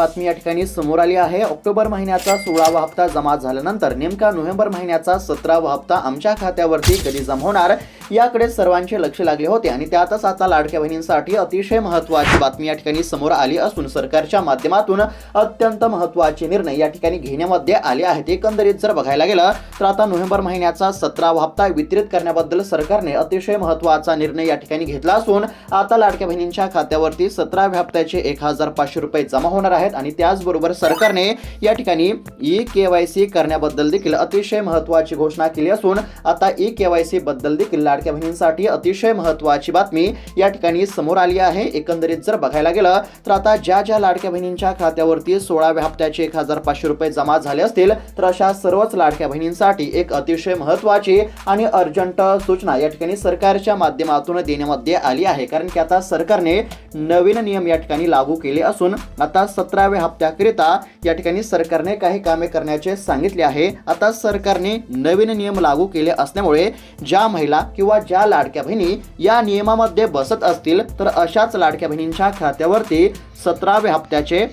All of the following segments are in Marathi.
बातमी या ठिकाणी समोर आली आहे. ऑक्टोबर महिन्याचा सोळावा हप्ता जमा झाल्यानंतर नेमका नोव्हेंबर महिन्याचा सतरावा हप्ता आमच्या खात्यावरती कधी जमा होणार याकडे सर्वांचे लक्ष लागले होते आणि त्यातच आता लाडक्या बहिणींसाठी अतिशय महत्त्वाची बातमी या ठिकाणी समोर आली असून सरकारच्या माध्यमातून अत्यंत महत्त्वाचे निर्णय या ठिकाणी घेण्यामध्ये आले आहेत. एकंदरीत जर बघायला गेलं तर आता नोव्हेंबर महिन्याचा सतरावा हप्ता वितरित करण्याबद्दल सरकारने अतिशय महत्त्वाचा निर्णय या ठिकाणी घेतला असून आता लाडक्या बहिणींच्या खात्यावरती सतराव्या हप्त्याचे एक हजार पाचशे रुपये जमा होणार आहेत. आहेत आणि त्याचबरोबर सरकारने या ठिकाणी ई के वाय सी करण्याबद्दल देखील अतिशय महत्त्वाची घोषणा केली असून आता ई के वाय सी बद्दल देखील लाडक्या बहिणींसाठी अतिशय महत्त्वाची बातमी या ठिकाणी समोर आली आहे. एकंदरीत जर बघायला गेलं तर आता ज्या ज्या लाडक्या बहिणींच्या खात्यावरती सोळाव्या हप्त्याचे एक हजार पाचशे रुपये जमा झाले असतील तर अशा सर्वच लाडक्या बहिणींसाठी एक अतिशय महत्त्वाची आणि अर्जंट सूचना या ठिकाणी सरकारच्या माध्यमातून देण्यामध्ये आली आहे. कारण की आता सरकारने नवीन नियम या ठिकाणी लागू केले असून आता सतरा सतराव्या हप्त्याकरिता या ठिकाणी सरकारने काही कामे करण्याचे सांगितले आहे. आता सरकारने नवीन नियम लागू केले असल्यामुळे ज्या महिला किंवा ज्या लाडक्या बहिणी या नियमामध्ये बसत असतील तर अशाच लाडक्या बहिणींच्या खात्यावरती सतराव्या हप्त्याचे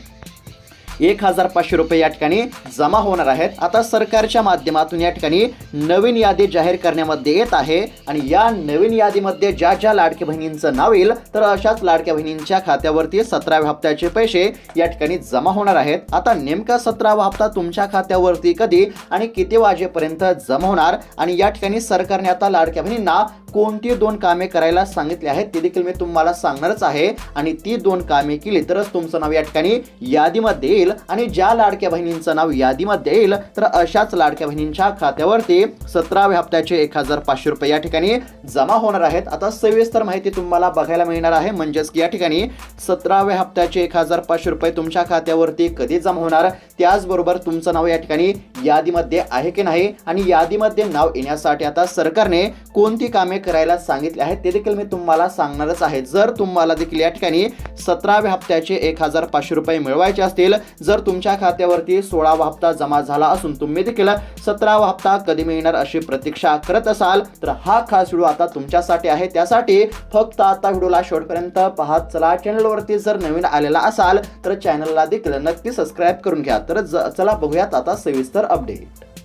एक हजार पाचशे रुपये या ठिकाणी जमा होणार आहेत. आता सरकारच्या माध्यमातून या ठिकाणी नवीन यादी जाहीर करण्यामध्ये येत आहे आणि या नवीन यादीमध्ये ज्या ज्या लाडक्या बहिणींचं नाव येईल तर अशाच लाडक्या बहिणींच्या खात्यावरती सतराव्या हप्त्याचे पैसे या ठिकाणी जमा होणार आहेत. आता नेमका सतरावा हप्ता तुमच्या खात्यावरती कधी आणि किती वाजेपर्यंत जमा होणार आणि या ठिकाणी सरकारने आता लाडक्या बहिणींना कोणती दोन कामे करायला सांगितली आहेत ते देखील मी तुम्हाला सांगणारच आहे. आणि ती दोन कामे केली तरच तुमचं नाव या ठिकाणी यादीमध्ये येईल. आणि ज्या लाडक्या बहिणींचं नाव यादीमध्ये येईल तर अशाच लाडक्या बहिणींच्या खात्यावरती सतराव्या हप्त्याचे एक हजार पाचशे रुपये या ठिकाणी जमा होणार आहेत. आता सविस्तर माहिती तुम्हाला बघायला मिळणार आहे. म्हणजेच की या ठिकाणी सतराव्या हप्त्याचे एक हजार पाचशे रुपये तुमच्या खात्यावरती कधी जमा होणार? त्याचबरोबर तुमचं नाव या ठिकाणी यादीमध्ये आहे की नाही? आणि यादीमध्ये नाव येण्यासाठी आता सरकारने कोणती कामे करायला सांगितले आहेत. ते देखील मी तुम्हाला सांगणारच आहे. जर तुम्हाला देखील या ठिकाणी सतराव्या हप्त्याचे एक हजार पाचशे रुपये मिळवायचे असतील जर तुमच्या खात्यावरती सोळावा हप्ता जमा झाला असून तुम्ही देखील सतरावा हप्ता कधी मिळणार अशी प्रतीक्षा करत असाल तर हा खास व्हिडिओ आता तुमच्यासाठी आहे. त्यासाठी फक्त आता व्हिडिओला शेवटपर्यंत पाहत चला. चॅनलवरती जर नवीन आलेला असाल तर चॅनलला देखील नक्की सबस्क्राईब करून घ्या. तर ज- चला बघूयात आता सविस्तर अपडेट.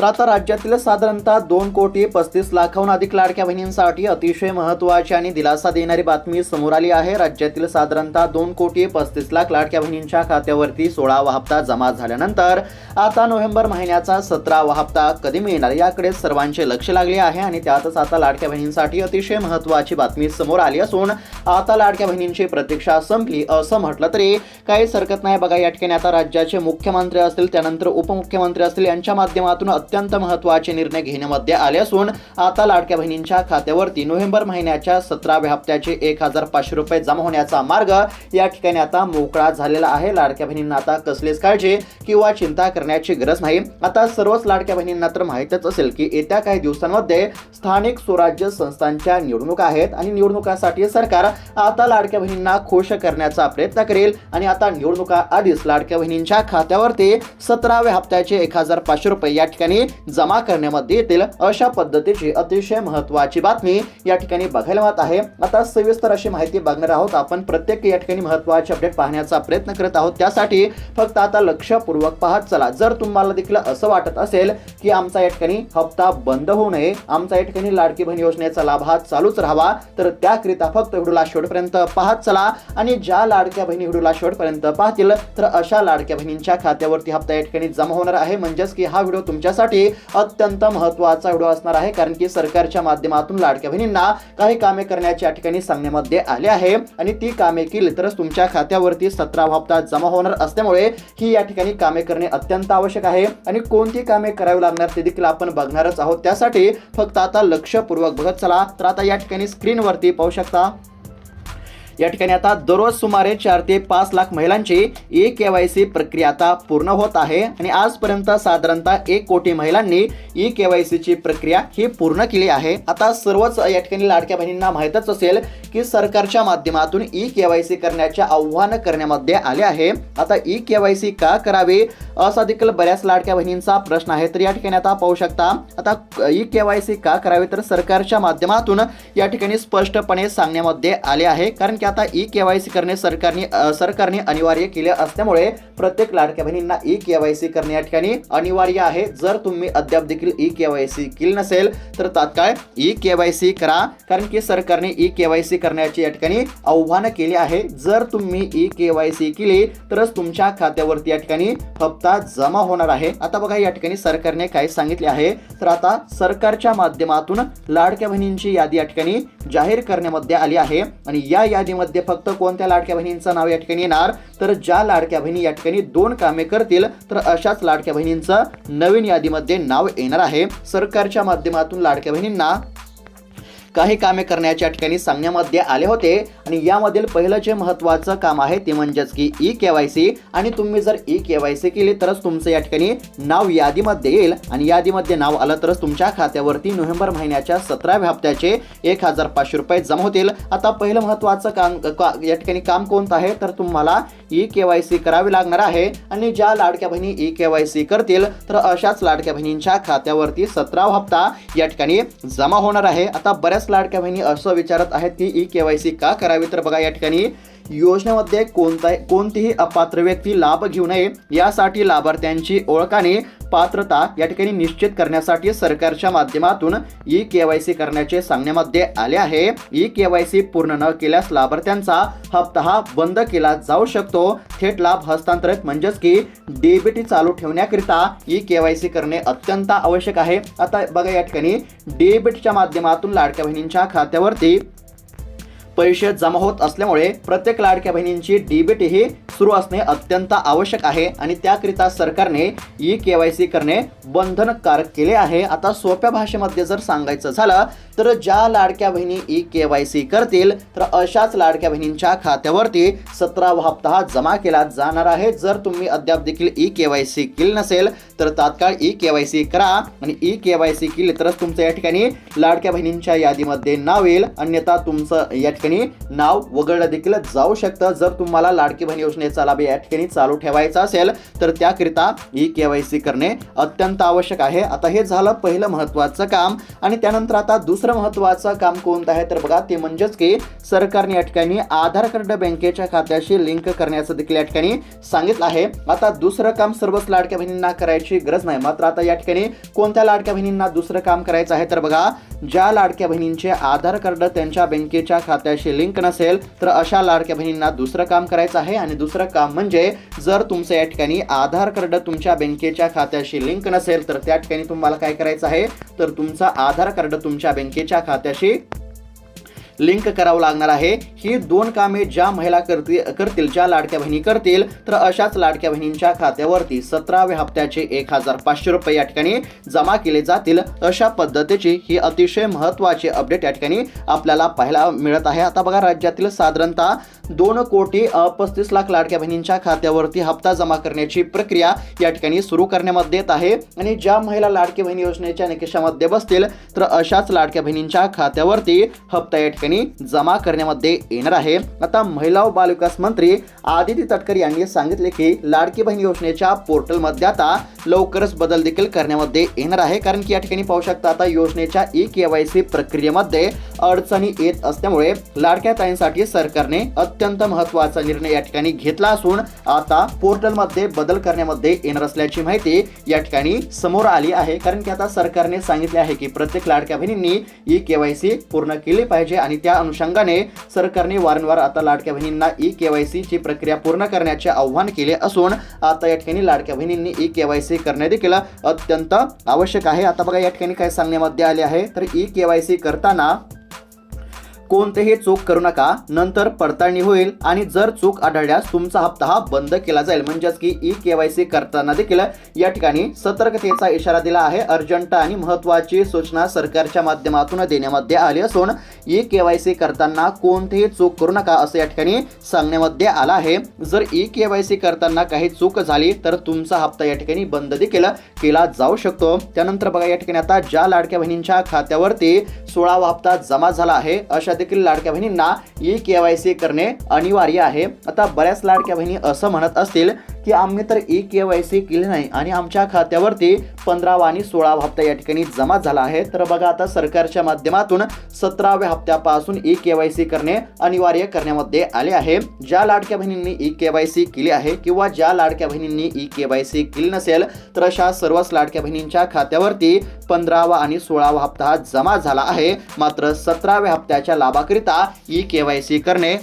तर आता राज्यातील साधारणतः दोन कोटी पस्तीस लाखाहून अधिक लाडक्या बहिणींसाठी अतिशय महत्त्वाची आणि दिलासा देणारी बातमी समोर आली आहे. राज्यातील साधारणतः दोन कोटी पस्तीस लाख लाडक्या बहिणींच्या खात्यावरती सोळावा हप्ता जमा झाल्यानंतर आता नोव्हेंबर महिन्याचा सतरावा हप्ता कधी मिळणार? याकडे सर्वांचे लक्ष लागले आहे आणि त्यातच आता लाडक्या बहिणींसाठी अतिशय महत्त्वाची बातमी समोर आली असून आता लाडक्या बहिणींची प्रतीक्षा संपली असं म्हटलं तरी काहीच हरकत नाही. बघा या ठिकाणी आता राज्याचे मुख्यमंत्री असतील त्यानंतर उपमुख्यमंत्री असतील यांच्या माध्यमातून अत्यंत महत्त्वाचे निर्णय घेण्यामध्ये आले असून आता लाडक्या बहिणींच्या खात्यावरती नोव्हेंबर महिन्याच्या सतराव्या हप्त्याचे एक हजार पाचशे रुपये जमा होण्याचा मार्ग या ठिकाणी आता मोकळा झालेला आहे. लाडक्या बहिणींना आता कसलीच काळजी किंवा चिंता करण्याची गरज नाही. आता सर्वच लाडक्या बहिणींना तर माहीतच असेल की येत्या काही दिवसांमध्ये स्थानिक स्वराज्य संस्थांच्या निवडणुका आहेत आणि निवडणुकासाठी सरकार आता लाडक्या बहिणींना खुश करण्याचा प्रयत्न करेल आणि आता निवडणुका आधीच लाडक्या बहिणींच्या खात्यावरती सतराव्या हप्त्याचे एक हजार पाचशे रुपये या ठिकाणी जमा करण्यामध्ये येतील अशा पद्धतीची अतिशय महत्वाची बातमी या ठिकाणी बघायला मिळत आहे. आता सविस्तर अशी माहिती बघणार आहोत. आपण प्रत्येक या ठिकाणी महत्त्वाचे अपडेट पाहण्याचा प्रयत्न करत आहोत. त्यासाठी फक्त आता लक्षपूर्वक पाहत चला. जर तुम्हाला देखील असं वाटत असेल की आमचा या ठिकाणी हप्ता बंद होऊ नये आमचा या ठिकाणी लाडकी बहीण योजनेचा लाभ हा चालूच राहावा तर त्याकरिता फक्त व्हिडिओला शेवटपर्यंत पाहत चला. आणि ज्या लाडक्या बहिणी व्हिडिओला शेवटपर्यंत पाहतील तर अशा लाडक्या बहिणींच्या खात्यावरती हप्ता या ठिकाणी जमा होणार आहे. म्हणजेच की हा व्हिडिओ तुमच्या तुमच्यासाठी अत्यंत महत्त्वाचा व्हिडिओ असणार आहे कारण की सरकारच्या माध्यमातून लाडक्या बहिणींना काही कामे करण्याच्या या ठिकाणी सांगण्यामध्ये आले आहे. आणि ती कामे केली तरच तुमच्या खात्यावरती सतरावा हप्ता जमा होणार असल्यामुळे ही या ठिकाणी कामे करणे अत्यंत आवश्यक आहे. आणि कोणती कामे करावी लागणार ते देखील आपण बघणारच आहोत. त्यासाठी फक्त आता लक्षपूर्वक बघत चला तर आता या ठिकाणी स्क्रीनवरती पाहू शकता. या ठिकाणी आता दररोज सुमारे चार ते पाच लाख महिलांची ई के वाय सी प्रक्रिया आता पूर्ण होत आहे. आणि आजपर्यंत साधारणतः एक कोटी महिलांनी ई के वाय सीची प्रक्रिया ही पूर्ण केली आहे. आता सर्वच या ठिकाणी लाडक्या बहिणींना माहीतच असेल की सरकारच्या माध्यमातून ई के वाय सी करण्याचे आव्हान करण्यामध्ये आले आहे. आता ई के वाय सी का करावे असा देखील बऱ्याच लाडक्या बहिणींचा प्रश्न आहे. तर या ठिकाणी आता पाहू शकता आता ई के वाय सी का करावे तर सरकारच्या माध्यमातून या ठिकाणी स्पष्टपणे सांगण्यामध्ये आले आहे. कारण की आता ई के वाय सी करणे सरकारने सरकारने अनिवार्य केले असल्यामुळे प्रत्येक लाडक्या बहिणींना ई के वाय सी करणे या ठिकाणी अनिवार्य आहे. जर तुम्ही अद्याप देखील ई के वाय सी केली नसेल तर तात्काळ ई के वाय सी करा. कारण की सरकारने ई के वाय सी करण्याची या ठिकाणी आव्हान केले आहे. जर तुम्ही ई के वाय सी केली तरच तुमच्या खात्यावरती या ठिकाणी हप्ता जमा होणार आहे. आता बघा या ठिकाणी सरकारने काय सांगितले आहे. तर आता सरकारच्या माध्यमातून लाडक्या बहिणींची यादी या ठिकाणी जाहीर करण्यामध्ये आली आहे. आणि या मध्ये फक्त कोणत्या लाडक्या बहिणींचं नाव या ठिकाणी येणार? तर ज्या लाडक्या बहिणी या ठिकाणी दोन कामे करतील तर अशाच लाडक्या बहिणींचं नवीन यादीमध्ये नाव येणार आहे. सरकारच्या माध्यमातून लाडक्या बहिणींना काही कामे करण्याच्या ठिकाणी सांगण्यामध्ये आले होते. आणि यामधील पहिलं जे महत्त्वाचं काम आहे ते म्हणजेच की ई के वाय सी. आणि तुम्ही जर ई के वाय सी केली तरच तुमचं या ठिकाणी नाव यादीमध्ये येईल. आणि यादीमध्ये नाव आलं तरच तुमच्या खात्यावरती नोव्हेंबर महिन्याच्या सतराव्या हप्त्याचे एक हजार पाचशे रुपये जमा होतील. आता पहिलं महत्त्वाचं काम का- या ठिकाणी काम कोणतं आहे? तर तुम्हाला ई के वाय सी करावी लागणार आहे. आणि ज्या लाडक्या बहिणी ई के वाय सी करतील तर अशाच लाडक्या बहिणींच्या खात्यावरती सतरावा हप्ता या ठिकाणी जमा होणार आहे. आता बऱ्याच लाडक्या बहिणी असं विचारत आहेत की ई के वाय सी का करावी? तर बघा या ठिकाणी योजनेमध्ये कोणता कोणतीही अपात्र व्यक्ती लाभ घेऊ नये यासाठी लाभार्थ्यांची ओळखाने पात्रता या ठिकाणी निश्चित करण्यासाठी सरकारच्या माध्यमातून ई के वाय सी करण्याचे सांगण्यामध्ये आले आहे. ई के वाय सी पूर्ण न केल्यास लाभार्थ्यांचा हप्ता हा बंद केला जाऊ शकतो. थेट लाभ हस्तांतरित म्हणजेच की डीबीटी चालू ठेवण्याकरिता ई के वाय सी करणे अत्यंत आवश्यक आहे. आता बघा या ठिकाणी डीबीटीच्या माध्यमातून लाडक्या बहिणींच्या खात्यावरती पैसे जमा होत असल्यामुळे प्रत्येक लाडक्या बहिणींची डीबीटी ही सुरू असणे अत्यंत आवश्यक आहे आणि त्याकरिता सरकारने ई के वाय सी करणे बंधनकारक केले आहे. आता सोप्या भाषेमध्ये जर सांगायचं झालं तर ज्या लाडक्या बहिणी ई के वाय सी करतील तर अशाच लाडक्या बहिणींच्या खात्यावरती सतरावा हप्ता जमा केला जाणार आहे. जर तुम्ही अद्याप देखील ई के वाय सी केली नसेल तर तात्काळ ई के वाय सी करा आणि ई के वाय सी केली तरच तुमचं या ठिकाणी लाडक्या बहिणींच्या यादीमध्ये नाव येईल. अन्यथा तुमचं या ठिकाणी नाव वगळलं देखील जाऊ शकतं. जर तुम्हाला लाडकी बहीण योजनेचा लाभ या ठिकाणी चालू ठेवायचा असेल तर त्याकरिता ई के वाय सी करणे अत्यंत आवश्यक आहे. आता हे झालं पहिलं महत्त्वाचं काम. आणि त्यानंतर आता दुसरं महत्त्वाचं काम कोणतं आहे? तर बघा ते म्हणजेच की सरकारने या ठिकाणी आधार कार्ड बँकेच्या खात्याशी लिंक करण्याचं देखील या ठिकाणी सांगितलं आहे. आता दुसरं काम सर्वच लाडक्या बहिणींना करायची गरज नाही. मात्र आता या ठिकाणी कोणत्या लाडक्या बहिणींना दुसरं काम करायचं आहे? तर बघा ज्या लाडक्या बहिणींचे आधार कार्ड त्यांच्या बँकेच्या खात्याशी लिंक नसेल तर अशा लाडक्या बहिणींना दुसरं काम करायचं आहे. आणि दुसरं काम म्हणजे जर तुमचं या ठिकाणी आधार कार्ड तुमच्या बँकेच्या खात्याशी लिंक नसेल तर त्या ठिकाणी तुम्हाला काय करायचं आहे? तर तुमचा आधार कार्ड तुमच्या बँकेच्या खात्याशी लिंक करावं लागणार आहे. ही दोन कामे ज्या महिला करतील करतील ज्या लाडक्या बहिणी करतील तर अशाच लाडक्या बहिणींच्या खात्यावरती सतराव्या हप्त्याचे एक हजार पाचशे रुपये या ठिकाणी जमा केले जातील. अशा पद्धतीची ही अतिशय महत्त्वाची अपडेट या ठिकाणी आपल्याला पाहायला मिळत आहे. आता बघा राज्यातील साधारणतः दोन कोटी पस्तीस लाख लाडक्या बहिणींच्या खात्यावरती हप्ता जमा करण्याची प्रक्रिया या ठिकाणी सुरू करण्यामध्ये येत आहे. आणि ज्या महिला लाडकी बहिणी योजनेच्या निकषामध्ये बसतील तर अशाच लाडक्या बहिणींच्या खात्यावरती हप्ता या ठिकाणी जमा करण्यामध्ये येणार आहे. आता महिला व बालविकास मंत्री आदिती तटकर यांनी सांगितले की लाडकी बहीण योजनेच्या पोर्टलमध्ये आता लवकरच बदल देखील करण्यामध्ये येणार आहे. कारण की या ठिकाणी पाहू शकता आता योजनेच्या ई के वाय सी प्रक्रियेमध्ये अडचणी येत असल्यामुळे लाडक्या ताईंसाठी सरकारने अत्यंत महत्त्वाचा निर्णय या ठिकाणी घेतला असून आता पोर्टलमध्ये बदल करण्यामध्ये येणार असल्याची माहिती या ठिकाणी समोर आली आहे. कारण की आता सरकारने सांगितले आहे की प्रत्येक लाडक्या बहिणींनी ई के वाय सी पूर्ण केली पाहिजे आणि त्या अनुषंगाने सरकारने वारंवार आता लाडक्या बहिणींना ई के वाय सी ची प्रक्रिया पूर्ण करण्याचे आव्हान केले असून आता या ठिकाणी लाडक्या बहिणींनी ई के वाय सी करणे देखील अत्यंत आवश्यक आहे. आता बघा या ठिकाणी काय सांगण्यामध्ये आले आहे. तर ई के वाय सी करताना कोणतेही चूक करू नका. नंतर पडताळणी होईल आणि जर चूक आढळल्यास तुमचा हप्ता हा बंद केला जाईल. म्हणजेच की ई के वाय सी करताना देखील या ठिकाणी सतर्कतेचा इशारा दिला आहे. अर्जंट आणि महत्त्वाची सूचना सरकारच्या माध्यमातून देण्यामध्ये आली असून ई के वाय सी करताना कोणतीही चूक करू नका असं या ठिकाणी सांगण्यामध्ये आलं आहे. जर ई के वाय सी करताना काही चूक झाली तर तुमचा हप्ता या ठिकाणी बंद देखील केला जाऊ शकतो. त्यानंतर बघा या ठिकाणी आता ज्या लाडक्या बहिणींच्या खात्यावरती सोळावा हप्ता जमा झाला आहे अशा देखील लाडक्या बहिणींना ई के वाय सी करणे अनिवार्य आहे. आता बऱ्याच लाडक्या बहिणी असं म्हणत असतील की आम्ही तर ई के वाय सी केली नाही आणि आमच्या खात्यावरती पंधरावा आणि सोळावा हप्ता या ठिकाणी जमा झाला आहे. तर बघा आता सरकारच्या माध्यमातून सतराव्या हप्त्यापासून ई के वाय सी करणे अनिवार्य करण्यामध्ये आले आहे. ज्या लाडक्या बहिणींनी ई के वाय सी केली आहे किंवा ज्या लाडक्या बहिणींनी ई के वाय सी केली नसेल तर अशा सर्वच लाडक्या बहिणींच्या खात्यावरती पंधरावा आणि सोळावा हप्ता जमा झाला आहे. मात्र सतराव्या हप्त्याच्या लाभाकरिता ई के वाय सी करणे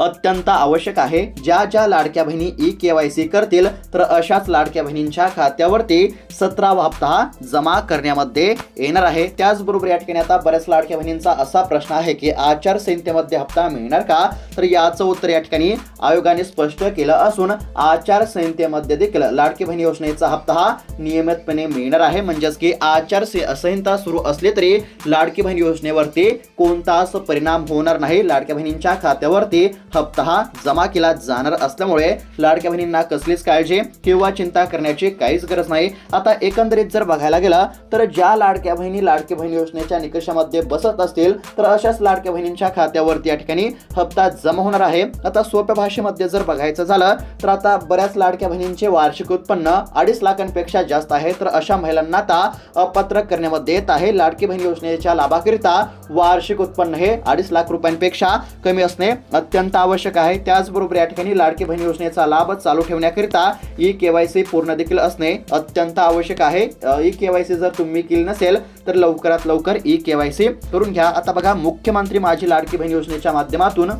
अत्यंत आवश्यक आहे. ज्या ज्या लाडक्या बहिणी ई के वाय सी करतील तर अशाच लाडक्या बहिणींच्या खात्यावरती सतरावा हप्ता जमा करण्यामध्ये येणार आहे. त्याचबरोबर या ठिकाणी आता बऱ्याच लाडक्या बहिणींचा असा प्रश्न आहे की आचारसंहितेमध्ये हप्ता मिळणार का? तर याचं उत्तर या ठिकाणी आयोगाने स्पष्ट केलं असून आचारसंहितेमध्ये देखील लाडकी बहिणी योजनेचा हप्ता हा नियमितपणे मिळणार आहे. म्हणजेच की आचार संहिता सुरू असली तरी लाडकी बहीण योजनेवरती कोणताच परिणाम होणार नाही. लाडक्या बहिणींच्या खात्यावरती हप्ता हा जमा केला जाणार असल्यामुळे लाडक्या बहिणींना कसलीच काळजी किंवा चिंता करण्याची काहीच गरज नाही. आता एकंदरीत जर बघायला गेला तर ज्या लाडक्या बहिणी लाडकी बहीण योजनेच्या निकषामध्ये बसत असतील तर अशाच लाडक्या बहिणींच्या खात्यावरती या ठिकाणी हप्ता जमा होणार आहे. आता सोप्या भाषेमध्ये जर बघायचं झालं तर आता बऱ्याच लाडक्या बहिणींचे वार्षिक उत्पन्न अडीच लाखांपेक्षा जास्त आहे तर अशा महिलांना आता अपात्र करण्यामध्ये येत आहे. लाडकी बहीण योजनेच्या लाभाकरिता वार्षिक उत्पन्न हे अडीच लाख रुपयांपेक्षा कमी असणे अत्यंत आवश्यक आहे. त्याचबरोबर या ठिकाणी लाडकी बहीण योजनेचा लाभ चालू ठेवण्याकरिता ई केवायसी पूर्ण देखील असणे अत्यंत आवश्यक आहे. ई केवायसी जर तुम्ही केली नसेल तर लवकरात लवकर ई केवायसी करून घ्या. आता बघा मुख्यमंत्री माझी लाडकी बहीण योजनेच्या माध्यमातून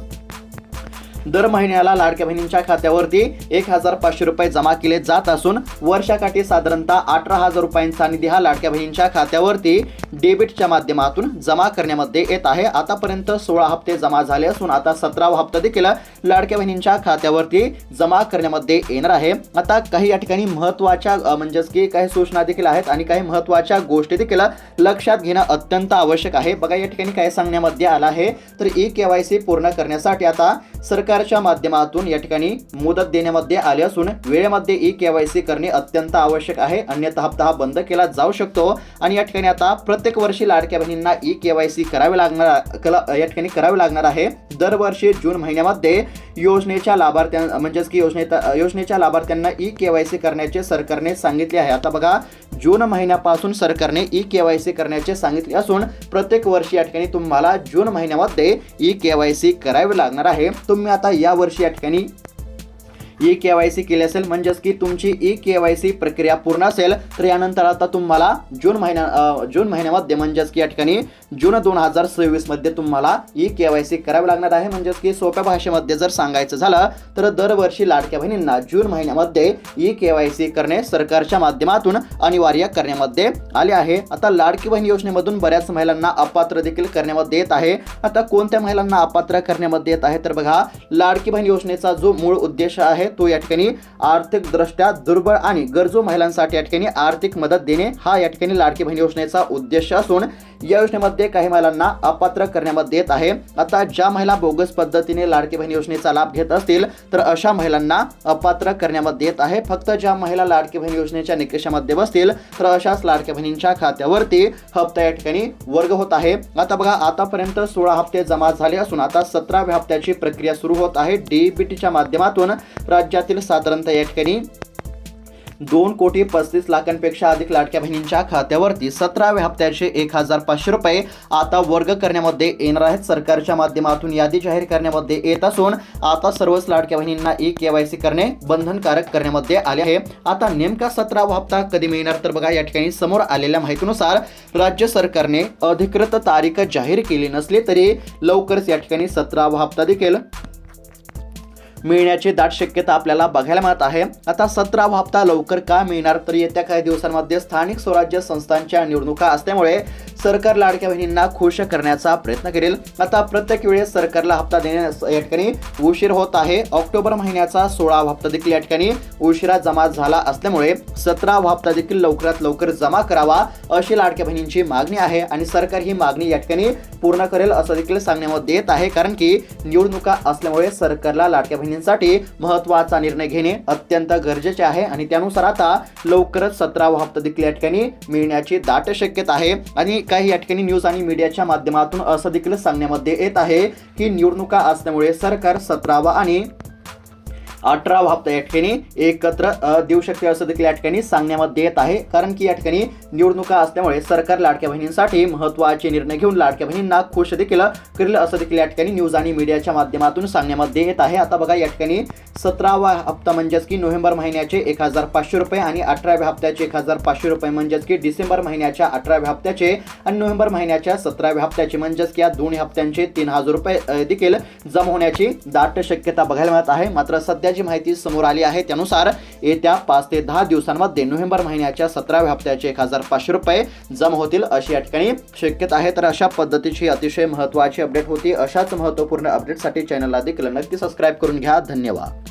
दर महिन्याला लाडक्या बहिणींच्या खात्यावरती एक हजार पाचशे रुपये जमा केले जात असून वर्षाकाठी साधारणतः अठरा हजार रुपयांचा निधी हा लाडक्या बहिणींच्या खात्यावरती डेबिटच्या माध्यमातून जमा करण्यामध्ये येत आहे. आतापर्यंत सोळा हप्ते जमा झाले असून आता सतरावा हप्ता देखील लाडक्या बहिणींच्या खात्यावरती जमा करण्यामध्ये येणार आहे. आता काही या ठिकाणी महत्त्वाच्या म्हणजेच की काही सूचना देखील आहेत आणि काही महत्त्वाच्या गोष्टी देखील लक्षात घेणं अत्यंत आवश्यक आहे. बघा या ठिकाणी काय सांगण्यामध्ये आलं आहे. तर ई केवायसी पूर्ण करण्यासाठी आता सरकार सरकारच्या माध्यमातून या ठिकाणी मुदत देण्यामध्ये आले असून वेळेमध्ये ई केवायसी करणे अत्यंत आवश्यक आहे. अन्यथा हप्ता हा बंद केला जाऊ शकतो. आणि या ठिकाणी आता प्रत्येक वर्षी लाडक्या बहिणींना ई केवायसी करावे लागणार या ठिकाणी करावे लागणार आहे. दरवर्षी जून महिन्यामध्ये योजनेच्या लाभार्थ्यां म्हणजेच की योजनेत योजनेच्या लाभार्थ्यांना ई केवायसी करण्याचे सरकारने सांगितले आहे. आता बघा जून महिन्यापासून सरकारने ई केवायसी करण्याचे सांगितले असून प्रत्येक वर्षी या ठिकाणी तुम्हाला जून महिन्यामध्ये ई केवायसी करावी लागणार आहे. तुम्ही आता या वर्षी या ठिकाणी ई के वाय सी केली असेल म्हणजेच की तुमची ई के वाय सी प्रक्रिया पूर्ण असेल तर यानंतर आता तुम्हाला जून महिन्या जून महिन्यामध्ये म्हणजेच की या ठिकाणी जून दोन हजार सव्वीसमध्ये तुम्हाला ई के वाय सी करावी लागणार आहे. म्हणजेच की सोप्या भाषेमध्ये जर सांगायचं झालं तर दरवर्षी लाडक्या बहिणींना जून महिन्यामध्ये ई के वाय सी करणे सरकारच्या माध्यमातून अनिवार्य करण्यामध्ये आले आहे. आता लाडकी बहीण योजनेमधून बऱ्याच महिलांना अपात्र देखील करण्यामध्ये येत आहे. आता कोणत्या महिलांना अपात्र करण्यामध्ये येत आहे? तर बघा लाडकी बहीण योजनेचा जो मूळ उद्देश आहे तो या ठिकाणी आर्थिकदृष्ट्या दुर्बळ आणि गरजू महिलांसाठी या ठिकाणी आर्थिक मदत देणे हा या ठिकाणी लाडकी बहीण योजनेचा उद्देश असून या योजनेमध्ये काही महिलांना अपात्र करण्यामध्ये येत आहे. आता ज्या महिला बोगस पद्धतीने लाडकी बहीण योजनेचा लाभ घेत असतील तर अशा महिलांना अपात्र करण्यामध्ये येत आहे. फक्त ज्या महिला लाडकी बहीण योजनेच्या निकषामध्ये बसतील तर अशाच लाडक्या बहिणींच्या खात्यावरती हप्ता या ठिकाणी वर्ग होत आहे. आता बघा आतापर्यंत सोळा हप्ते जमा झाले असून आता सतराव्या हप्त्याची प्रक्रिया सुरू होत आहे. डीबीटीच्या माध्यमातून राज्यातील साधारणतः या ठिकाणी दोन कोटी पस्तीस लाखांपेक्षा अधिक लाडक्या बहिणींच्या खात्यावरती सतराव्या हप्त्याचे एक हजार पाचशे रुपये आता वर्ग करण्यामध्ये येणार आहेत. सरकारच्या माध्यमातून यादी जाहीर करण्यामध्ये येत असून आता सर्वच लाडक्या बहिणींना ई के वाय सी करणे बंधनकारक करण्यामध्ये आले आहे. आता नेमका सतरावा हप्ता कधी मिळणार तर बघा या ठिकाणी समोर आलेल्या माहितीनुसार राज्य सरकारने अधिकृत तारीख जाहीर केली नसली तरी लवकरच या ठिकाणी सतरावा हप्ता देखील मिळण्याची दाट शक्यता आपल्याला बघायला मिळत आहे. आता सतरावा हप्ता लवकर का मिळणार? तर येत्या काही दिवसांमध्ये स्थानिक स्वराज्य संस्थांच्या निवडणुका असल्यामुळे सरकार लाडक्या बहिणींना खुश करण्याचा प्रयत्न करेल. आता प्रत्येक वेळेस सरकारला हप्ता देण्यास या ठिकाणी उशीर होत आहे. ऑक्टोबर महिन्याचा सोळावा हप्ता देखील या ठिकाणी उशिरा जमा झाला असल्यामुळे सतरावा हप्ता देखील लवकरात लवकर जमा करावा अशी लाडक्या बहिणींची मागणी आहे आणि सरकार ही मागणी या ठिकाणी पूर्ण करेल असं देखील सांगण्यामध्ये येत आहे. कारण की निवडणुका असल्यामुळे सरकारला लाडक्या बहिणींसाठी महत्त्वाचा निर्णय घेणे अत्यंत गरजेचे आहे आणि त्यानुसार आता लवकरच सतरावा हप्ता देखील या ठिकाणी मिळण्याची दाट शक्यता आहे. आणि काही या ठिकाणी न्यूज आणि मीडियाच्या माध्यमातून असं देखील सांगण्यामध्ये येत आहे की निवडणुका असल्यामुळे सरकार सतरावा आणि अठरा हप्ता या ठिकाणी एकत्र देऊ शकते असं देखील या ठिकाणी सांगण्यामध्ये येत आहे. कारण की या ठिकाणी निवडणुका असल्यामुळे सरकार लाडक्या बहिणींसाठी महत्त्वाचे निर्णय घेऊन लाडक्या बहिणींना खुश देखील करेल असं देखील या ठिकाणी न्यूज आणि मीडियाच्या माध्यमातून सांगण्यामध्ये येत आहे. आता बघा या ठिकाणी सतरावा हप्ता म्हणजेच की नोव्हेंबर महिन्याचे एक हजार पाचशे रुपये आणि अठराव्या हप्त्याचे एक हजार पाचशे रुपये म्हणजेच की डिसेंबर महिन्याच्या अठराव्या हप्त्याचे आणि नोव्हेंबर महिन्याच्या सतराव्या हप्त्याचे म्हणजेच की या दोन्ही हप्त्यांचे तीन हजार रुपये देखील जमा होण्याची दाट शक्यता बघायला मिळत आहे. मात्र सध्या जी माहिती समोर आली आहे त्यानुसार येत्या पाच ते दहा दिवसांमध्ये नोव्हेंबर महिन्याच्या सतराव्या हप्त्याचे एक हजार पाचशे रुपये जमा होतील अशी या ठिकाणी शक्यता आहे. तर अशा पद्धतीची अतिशय महत्त्वाची अपडेट होती. अशाच महत्त्वपूर्ण अपडेटसाठी चॅनलला देखील नक्की सबस्क्राईब करून घ्या. धन्यवाद.